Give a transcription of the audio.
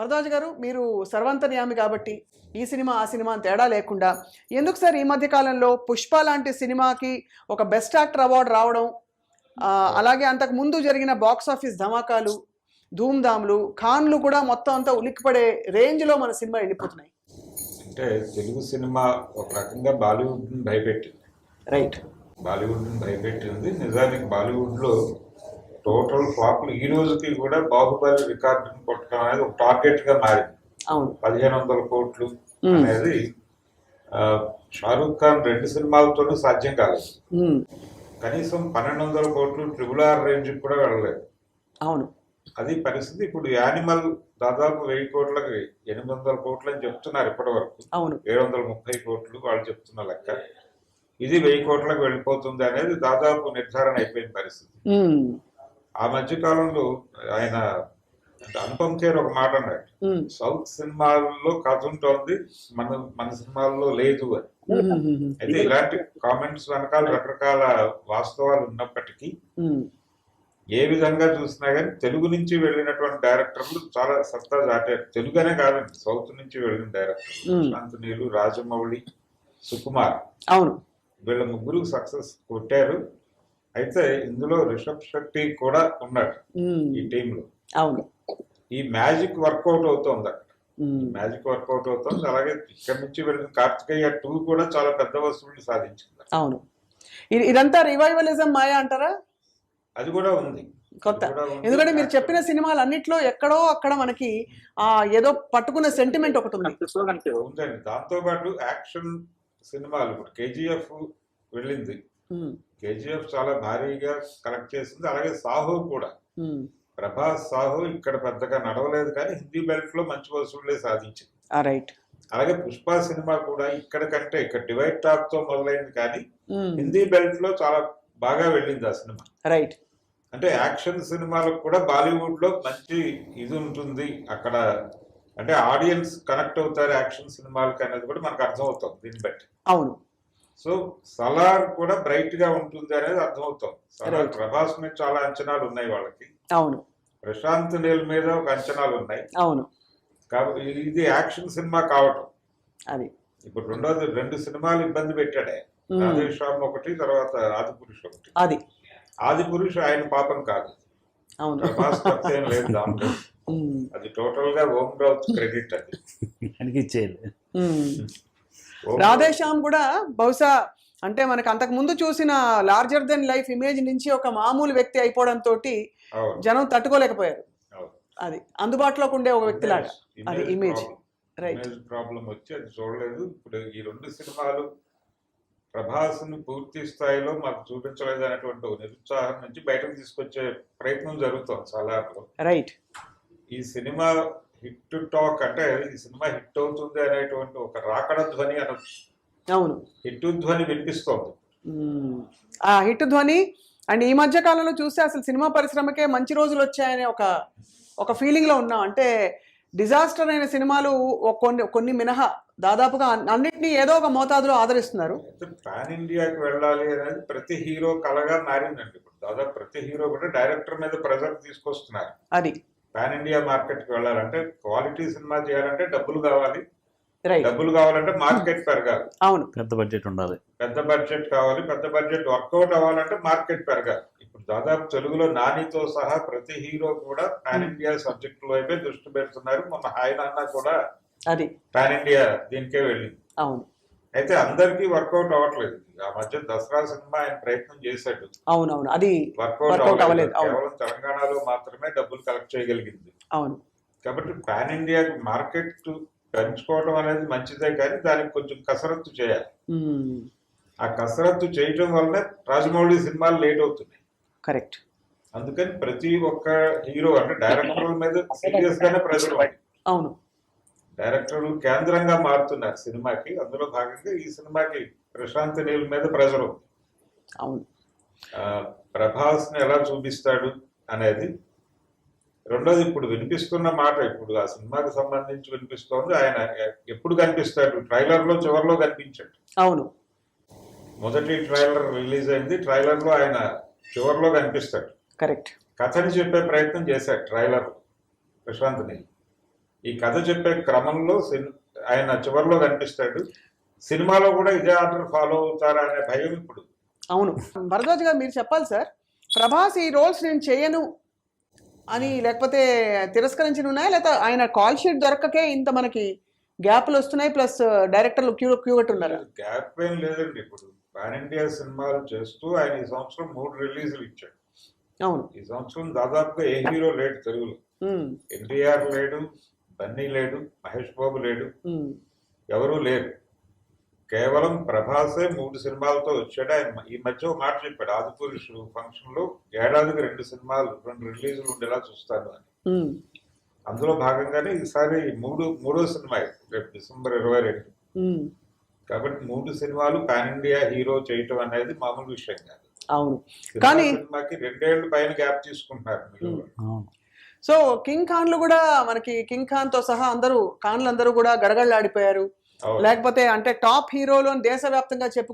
వరదాజ్ గారు మీరు సర్వంతర్యామి కాబట్టి ఈ సినిమా ఆ సినిమా అని తేడా లేకుండా ఎందుకు సార్ ఈ మధ్య కాలంలో పుష్ప లాంటి సినిమాకి ఒక బెస్ట్ యాక్టర్ అవార్డు రావడం? అలాగే అంతకు ముందు జరిగిన బాక్స్ ఆఫీస్ ధమాకాలు ధూమ్ధామ్లు ఖాన్లు కూడా మొత్తం అంతా ఉలిక్కిపడే రేంజ్లో మన సినిమా వెళ్ళిపోతున్నాయి అంటే తెలుగు సినిమా ఒక రకంగా బాలీవుడ్ని భయపెట్టింది. రైట్. బాలీవుడ్ని భయపెట్టింది. నిజానికి బాలీవుడ్లో టోటల్ ఫ్లాప్లు ఈ రోజుకి కూడా బాహుబలి రికార్డుని కొట్టడం అనేది ఒక టార్గెట్గా మారింది. అవును. పదిహేను వందల కోట్లు. అనేది ఆ, షారూఖ్ ఖాన్ రెండు సినిమాలతోనూ సాధ్యం కాలేదు. కనీసం పన్నెండు వందల కోట్లు ట్రిపుల్ ఆర్ రేంజ్కి కూడా వెళ్ళలేదు. అవును. అది పరిస్థితి ఇప్పుడు యానిమల్ దాదాపు వెయ్యి కోట్లకి ఎనిమిది వందల కోట్లు అని చెప్తున్నారు ఇప్పటి వరకు అవును. ఏడు వందల ముప్పై కోట్లు వాళ్ళు చెప్తున్న లెక్క. ఇది వెయ్యి కోట్లకు వెళ్ళిపోతుంది అనేది దాదాపు నిర్ధారణ అయిపోయిన పరిస్థితి. ఆ మధ్య కాలంలో ఆయన అంటే అనుపమ్ ఖేర్ ఒక మాట అన్నాడు. సౌత్ సినిమాల్లో కథ ఉంటుంది మన మన సినిమాల్లో లేదు అని. అయితే ఇలాంటి కామెంట్స్ వెనకాల రకరకాల వాస్తవాలు ఉన్నప్పటికీ ఏ విధంగా చూసినా కానీ తెలుగు నుంచి వెళ్ళినటువంటి డైరెక్టర్లు చాలా సత్తా దాటారు. తెలుగునే కాదండి సౌత్ నుంచి వెళ్ళిన డైరెక్టర్లు. Hmm. శాంతనీయులు రాజమౌళి సుకుమార్ అవును. వీళ్ళ ముగ్గురు సక్సెస్ కొట్టారు. అయితే ఇందులో రిషబ్ శెట్టి కూడా ఉన్నాడు ఈ టీంలో. అవును. ఈ మ్యాజిక్ వర్కౌట్ అవుతోంది మ్యాజిక్ వర్కౌట్ అవుతోంది. అలాగే ఇక్కడ నుంచి వెళ్ళిన కార్తికేయ టూ కూడా చాలా పెద్ద వసూళ్ళు సాధించింది అవును. ఇది- ఇదంతా రివైవలిజం మాయా అంటారా? అది కూడా ఉంది. కొత్త. ఎందుకంటే మీరు చెప్పిన సినిమాలు అన్నిట్లో ఎక్కడో అక్కడ మనకి ఆ ఏదో పట్టుకున్న సెంటిమెంట్ ఒకటి ఉంది. ఉందండి. దాంతో పాటు యాక్షన్ సినిమాలు. ఇప్పుడు కేజీఎఫ్ వెళ్ళింది. కేజీఎఫ్ చాలా భారీగా కలెక్ట్ చేసింది. అలాగే సాహో కూడా. ప్రభాస్ సాహో ఇక్కడ పెద్దగా నడవలేదు కానీ హిందీ బెల్ట్లో మంచి వసూళ్ళే సాధించింది. రైట్. అలాగే పుష్ప సినిమా కూడా ఇక్కడ కంటే ఇక్కడ డివైడ్ టాప్తో మొదలైంది కానీ హిందీ బెల్ట్లో చాలా బాగా వెళ్ళింది ఆ సినిమా. రైట్. అంటే యాక్షన్ సినిమాలకు కూడా బాలీవుడ్లో మంచి ఇది ఉంటుంది. అక్కడ అంటే ఆడియన్స్ కనెక్ట్ అవుతారు యాక్షన్ సినిమాలకి అనేది కూడా మనకు అర్థమవుతుంది దీన్ని బట్టి. అవును. సో సలార్ కూడా బ్రైట్గా ఉంటుంది అనేది అర్థమవుతుంది. సలార్. ప్రభాస్ మీద చాలా అంచనాలు ఉన్నాయి వాళ్ళకి. అవును. ప్రశాంత్ నీల్ మీద ఒక అంచనాలు ఉన్నాయి. అవును. కాబట్టి ఇది యాక్షన్ సినిమా కావటం. అది. ఇప్పుడు రెండోది రెండు సినిమాలు ఇబ్బంది పెట్టాడే. రాధేశ్యామ్ ఒకటి తర్వాత ఆది పురుష్ ఒకటి. అది. ఆది పురుష్ ఆయన పాపం కాదు. అవును. ప్రభాస్ తప్పేం లేదు దాంట్లో. అది టోటల్గా ఓం రావుత్ క్రెడిట్ అది. రాధేశ్యామ్ కూడా బహుశా అంటే మనకు అంతకు ముందు చూసిన లార్జర్ దెన్ లైఫ్ ఇమేజ్ నుంచి ఒక మామూలు వ్యక్తి అయిపోవడంతో జనం తట్టుకోలేకపోయారు. అది అందుబాటులోకి ఉండే ఒక వ్యక్తిలాగా అది image. రైట్ ఇమేజ్ ప్రాబ్లం వచ్చి అది చూడలేదు. ఇప్పుడు ఈ రెండు సినిమాలు ప్రభాస్ని పూర్తి స్థాయిలో మాకు చూపించలేదు అనేటువంటి నిరుత్సాహం నుంచి బయటకు తీసుకొచ్చే ప్రయత్నం జరుగుతుంది సలార్లో రైట్ ఈ సినిమా హిట్ టాక్ అంటే ఈ సినిమా హిట్ అవుతుంది అనేటువంటి ఒక రాకడ ధ్వని అనొచ్చు. అవును. హిట్ ధ్వని వినిపిస్తోంది. ఆ హిట్ ధ్వని అండ్ ఈ మధ్య కాలంలో చూస్తే అసలు సినిమా పరిశ్రమకే మంచి రోజులు వచ్చాయనే ఒక ఒక ఫీలింగ్లో ఉన్నాం. అంటే డిజాస్టర్ అయిన సినిమాలు కొన్ని కొన్ని మినహా దాదాపుగా అన్- అన్నిటినీ ఏదో ఒక మోతాదులో ఆదరిస్తున్నారు. పాన్ ఇండియాకి వెళ్ళాలి అనేది ప్రతి హీరో కలగా మారిందండి. ఇప్పుడు దాదాపు ప్రతి హీరో కూడా డైరెక్టర్ మీద ప్రెజర్ తీసుకొస్తున్నారు. అది. పాన్ ఇండియా మార్కెట్కి వెళ్ళాలంటే క్వాలిటీ సినిమా చేయాలంటే డబ్బులు కావాలి. రైట్ డబ్బులు కావాలంటే మార్కెట్ పెరగాలి. అవును. పెద్ద బడ్జెట్ ఉండాలి. పెద్ద బడ్జెట్ కావాలి. పెద్ద బడ్జెట్ వర్కౌట్ అవ్వాలంటే మార్కెట్ పెరగాలి. ఇప్పుడు దాదాపు తెలుగులో నానితో సహా ప్రతి హీరో కూడా పాన్ ఇండియా సబ్జెక్ట్ వైపే దృష్టి పెడుతున్నారు. మొన్న హాయ్ నాన్న కూడా అది. పాన్ ఇండియా దీనికే వెళ్ళింది. అవును. అయితే అందరికీ వర్కౌట్ అవ్వట్లేదు. ఆ మధ్య దసరా సినిమా ఆయన ప్రయత్నం చేశాడు. అవును అవును అది వర్కౌట్ అవ్వలేదు. కేవలం తెలంగాణలో మాత్రమే డబ్బులు కలెక్ట్ చేయగలిగింది. అవును. కాబట్టి పాన్ ఇండియాకి మార్కెట్ పెంచుకోవడం అనేది మంచిదే కానీ దానికి కొంచెం కసరత్తు చేయాలి. ఆ కసరత్తు చేయటం వల్లనే రాజమౌళి సినిమాలు లేట్ అవుతున్నాయి. కరెక్ట్. అందుకని ప్రతి ఒక్క హీరో అంటే డైరెక్టర్ల మీద సీరియస్ గానే ప్రెజర్ అవును. డైరెక్టర్లు కేంద్రంగా మారుతున్నారు సినిమాకి. అందులో భాగంగా ఈ సినిమాకి ప్రశాంత్ నీల్ మీద ప్రెజర్. ఉంది అవును. ఆ, ప్రభాస్ని ఎలా చూపిస్తాడు అనేది రెండోది ఇప్పుడు వినిపిస్తున్న మాట ఇప్పుడు ఆ సినిమాకి సంబంధించి వినిపిస్తోంది. ఆయన ఎప్పుడు కనిపిస్తాడు? ట్రైలర్లో చివరిలో కనిపించాడు. అవును. మొదటి ట్రైలర్ రిలీజ్ అయింది. ట్రైలర్లో ఆయన చివరిలో కనిపిస్తాడు. కరెక్ట్. కథని చెప్పే ప్రయత్నం చేశాడు ట్రైలర్ ప్రశాంత్ నీల్. ఈ కథ చెప్పే క్రమంలో ఆయన చివరిలో కనిపిస్తాడు. సినిమాలో కూడా ఇదే ఆర్డర్ ఫాలో అవుతారా అనే భయం ఇప్పుడు. అవును. భరద్వాజ్ గారు మీరు చెప్పాలి సార్ ప్రభాస్ ఈ రోల్స్ నేను చేయను అని లేకపోతే తిరస్కరించిన ఉన్నాయా లేకపోతే ఆయన కాల్ షీట్ దొరకకే ఇంత మనకి గ్యాప్లు వస్తున్నాయి ప్లస్ డైరెక్టర్లు క్యూ క్యూ ఉన్నారా గ్యాప్ ఏం లేదండి ఇప్పుడు. పాన్ ఇండియా సినిమాలు చేస్తూ ఆయన ఈ సంవత్సరం మూడు రిలీజులు ఇచ్చాడు. అవును. ఈ సంవత్సరం దాదాపుగా ఏ హీరో లేడు తెలుగులో. ఎన్టీఆర్ లేడు బన్నీ లేడు మహేష్ బాబు లేడు. ఎవరూ లేరు. కేవలం ప్రభాసే మూడు సినిమాలతో వచ్చాడు. ఆయన ఈ మధ్య ఒక మాట చెప్పాడు. ఆదిపురుషుడు ఫంక్షన్లో ఏడాదికి రెండు సినిమాలు రెండు రిలీజులు ఉండేలా చూస్తాను అని. అందులో భాగంగానే ఈసారి మూడు మూడో సినిమా రేపు డిసెంబర్ ఇరవై రెండు. కాబట్టి మూడు సినిమాలు పాన్ ఇండియా హీరో చేయటం అనేది మామూలు విషయం కాదు. అవును. కానీ- సినిమాకి రెండేళ్ళ పైన గ్యాప్ తీసుకుంటున్నారు సో కింగ్ ఖాన్లు కూడా మనకి కింగ్ ఖాన్తో సహా అందరూ ఖాన్లు అందరూ కూడా గడగడలాడిపోయారు. లేకపోతే అంటే టాప్ హీరోలు అని దేశవ్యాప్తంగా చెప్పుకో